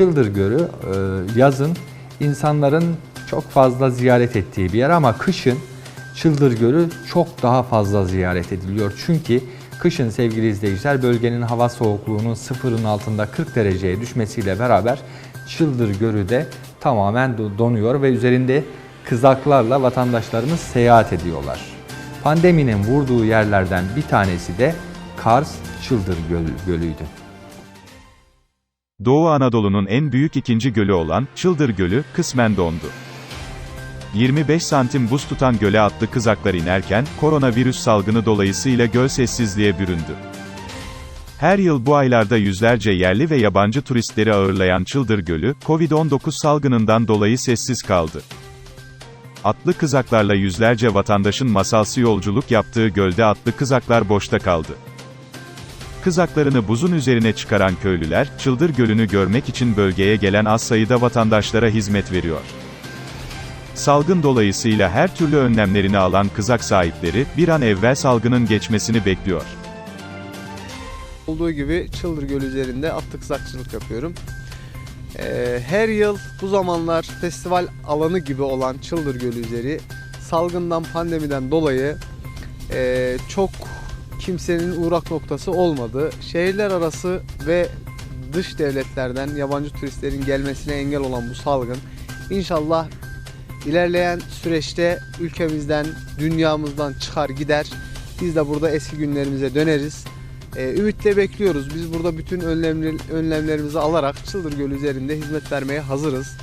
Çıldır Gölü e, yazın insanların çok fazla ziyaret ettiği bir yer ama kışın Çıldır Gölü çok daha fazla ziyaret ediliyor. Çünkü kışın sevgili izleyiciler bölgenin hava soğukluğunun sıfırın altında 40 dereceye düşmesiyle beraber Çıldır Gölü de tamamen do- donuyor ve üzerinde kızaklarla vatandaşlarımız seyahat ediyorlar. Pandeminin vurduğu yerlerden bir tanesi de Kars Çıldır Göl- Gölü'ydü. Doğu Anadolu'nun en büyük ikinci gölü olan Çıldır Gölü kısmen dondu. 25 santim buz tutan göle atlı kızaklar inerken koronavirüs salgını dolayısıyla göl sessizliğe büründü. Her yıl bu aylarda yüzlerce yerli ve yabancı turistleri ağırlayan Çıldır Gölü, Covid-19 salgınından dolayı sessiz kaldı. Atlı kızaklarla yüzlerce vatandaşın masalsı yolculuk yaptığı gölde atlı kızaklar boşta kaldı. Kızaklarını buzun üzerine çıkaran köylüler, Çıldır Gölü'nü görmek için bölgeye gelen az sayıda vatandaşlara hizmet veriyor. Salgın dolayısıyla her türlü önlemlerini alan kızak sahipleri, bir an evvel salgının geçmesini bekliyor. Olduğu gibi Çıldır Gölü üzerinde atlık sakçılık yapıyorum. Ee, her yıl bu zamanlar festival alanı gibi olan Çıldır Gölü üzeri salgından pandemiden dolayı e, çok kimsenin uğrak noktası olmadı. Şehirler arası ve dış devletlerden yabancı turistlerin gelmesine engel olan bu salgın inşallah ilerleyen süreçte ülkemizden, dünyamızdan çıkar gider. Biz de burada eski günlerimize döneriz. Ee, ümitle bekliyoruz. Biz burada bütün önlemleri, önlemlerimizi alarak Çıldır Gölü üzerinde hizmet vermeye hazırız.